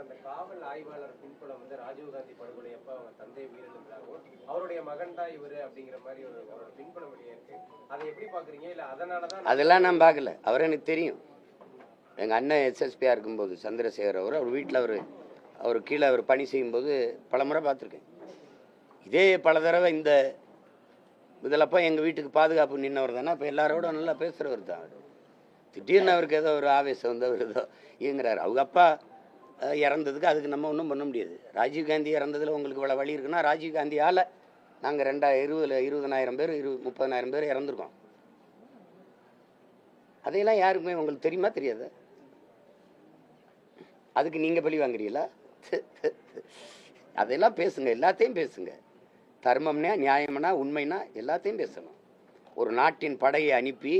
Sir அந்த காவல் ஆய்வாளர் பின்புலம் வந்து ராஜீவ்காந்தி படுகொலை அப்ப அவங்க தந்தை உயிரிழந்தாரோ அவருடைய மகன் தான் இவரு அப்படிங்கிற மாதிரி ஒரு அவரோட பின்புலம் வெளியே இருக்கு. அதை எப்படி பாக்குறீங்க? இல்ல அதனாலதான் அதெல்லாம் நான் பார்க்கல அவர் எனக்கு தெரியும். எங்கள் அண்ணன் எஸ்எஸ்பியாக இருக்கும்போது சந்திரசேகர் அவர் அவர் வீட்டில் அவர் அவர் கீழே அவர் பணி செய்யும்போது பல முறை பார்த்துருக்கேன் இதே பல தடவை இந்த இதிலப்போ எங்கள் வீட்டுக்கு பாதுகாப்பு நின்றவர் தானே அப்போ எல்லாரோட நல்லா பேசுகிறவர் தான் அவர். திடீர்னு அவருக்கு ஏதோ ஒரு ஆவேசம் வந்து அவர் ஏதோ இயங்குறாரு. அவங்க அப்பா இறந்ததுக்கு அதுக்கு நம்ம ஒன்றும் பண்ண முடியாது. ராஜீவ்காந்தி இறந்ததில் உங்களுக்கு இவ்வளோ வழி இருக்குன்னா ராஜீவ்காந்தியால் நாங்கள் ரெண்டா இருபதுல இருபதனாயிரம் பேர் இரு முப்பதனாயிரம் பேர் இறந்துருக்கோம். அதையெல்லாம் யாருக்குமே உங்களுக்கு தெரியுமா தெரியாது? அதுக்கு நீங்கள் பழி வாங்குறீங்களா? அதெல்லாம் பேசுங்க எல்லாத்தையும் பேசுங்க. தர்மம்னா நியாயம்னா உண்மைனா எல்லாத்தையும் பேசணும். ஒரு நாட்டின் படையை அனுப்பி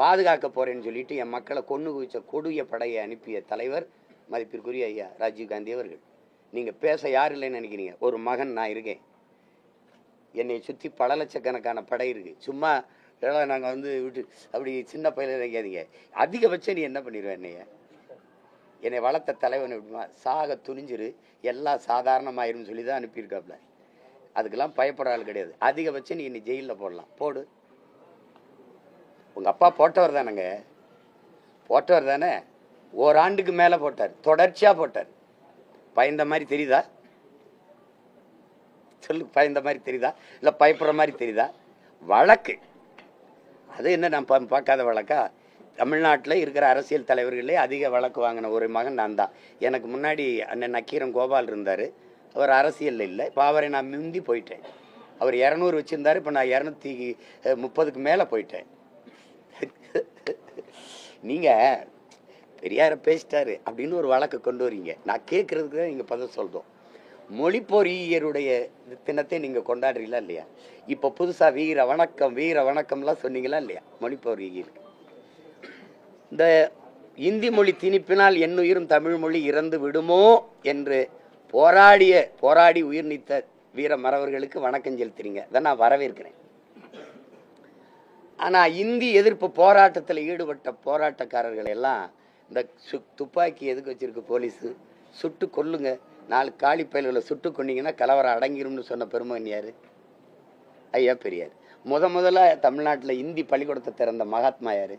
பாதுகாக்க போறேன்னு சொல்லிட்டு என் மக்களை கொண்டு குவிச்ச கொடிய படையை அனுப்பிய தலைவர் மதிப்பிற்குரிய ஐயா ராஜீவ்காந்தி அவர்கள். நீங்கள் பேச யார் இல்லைன்னு நினைக்கிறீங்க? ஒரு மகன் நான் இருக்கேன். என்னை சுற்றி பல லட்சக்கணக்கான படை இருக்குது சும்மா இதெல்லாம் நாங்கள் வந்து விட்டு அப்படி சின்ன பையில நினைக்காதீங்க. அதிகபட்சம் நீ என்ன பண்ணிடுவேன் என்னைய? என்னை வளர்த்த தலைவன் எப்படிமா சாக துணிஞ்சிரு எல்லாம் சாதாரணமாயிரும்னு சொல்லி தான் அனுப்பியிருக்காப்புல அதுக்கெல்லாம் பயப்படுற ஆள் கிடையாது. அதிகபட்சம் நீ என்னை ஜெயிலில் போடலாம். போடு. உங்கள் அப்பா போட்டவர் தானேங்க. போட்டவர் தானே. ஓராண்டுக்கு மேலே போட்டார். தொடர்ச்சியாக போட்டார். பயந்த மாதிரி தெரியுதா? சொல்லு பயந்த மாதிரி தெரியுதா? இல்லை பயப்படுற மாதிரி தெரியுதா? வழக்கு. அது என்ன நான் பார்க்காத வழக்கா? தமிழ்நாட்டில் இருக்கிற அரசியல் தலைவர்களே அதிக வழக்கு வாங்கின ஒரு மகன் நான் தான். எனக்கு முன்னாடி அண்ணன் நக்கீரன் கோபால் இருந்தார். அவர் அரசியலில் இல்லை. இப்போ அவரை நான் முந்தி போயிட்டேன். அவர் இரநூறு வச்சுருந்தார். இப்போ நான் இரநூத்தி முப்பதுக்கு மேலே போயிட்டேன். நீங்கள் பெரியார பேசிட்டாரு அப்படின்னு ஒரு வழக்கு கொண்டு வரீங்க. நான் கேட்குறதுக்கு தான் நீங்கள் பதில் சொல்கிறோம் மொழி பொறியியருடைய தினத்தை நீங்கள் கொண்டாடுறீங்களா இல்லையா? இப்போ புதுசாக வீர வணக்கம் வீர வணக்கம்லாம் சொன்னீங்களா இல்லையா? மொழி பொறியியல் இந்த இந்தி மொழி திணிப்பினால் என்னுயிரும் தமிழ் மொழி இறந்து விடுமோ என்று போராடிய போராடி உயிர் நீத்த வீர மறவர்களுக்கு வணக்கம் செலுத்துறீங்க. அதை நான் வரவேற்கிறேன். ஆனால் இந்தி எதிர்ப்பு போராட்டத்தில் ஈடுபட்ட போராட்டக்காரர்கள் எல்லாம் இந்த சு துப்பாக்கி எதுக்கு வச்சுருக்கு போலீஸு? சுட்டு கொல்லுங்க. நாலு காலி பயல்களை சுட்டு கொன்னீங்கன்னா கலவரம் அடங்கிரும்னு சொன்ன பெருமகன் ஐயா பெரியார். முத முதல்ல தமிழ்நாட்டில் இந்தி பள்ளிக்கூடத்தை திறந்த மகாத்மா யார்?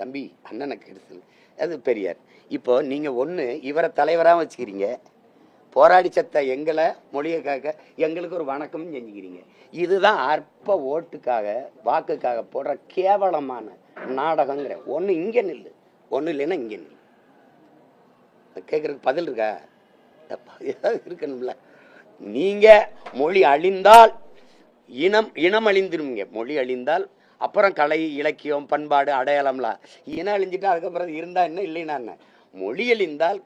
தம்பி அண்ணனை கெடுசல் அது பெரியார். இப்போ நீங்கள் ஒன்று இவரை தலைவராக வச்சுக்கிறீங்க. போராடி சத்த எங்களை மொழியை காக்க எங்களுக்கு ஒரு வணக்கம்னு செஞ்சுக்கிறீங்க. இதுதான் அற்ப ஓட்டுக்காக வாக்குக்காக போடுற கேவலமான நாடகங்கிற ஒன்று இங்கே நில்லு. ஒன்று இல்லைன்னா இங்கே நில்லு. கேட்குறதுக்கு பதில் இருக்கா? ஏதாவது இருக்கணும்ல. நீங்கள் மொழி அழிந்தால் இனம் இனம் அழிந்துருங்க மொழி அழிந்தால் அப்புறம் கலை இலக்கியம் பண்பாடு அடையாளம்லாம். இனம் அழிஞ்சிட்டு அதுக்கப்புறம் இருந்தா என்ன இல்லைன்னா என்ன? மொழி அழிந்தால்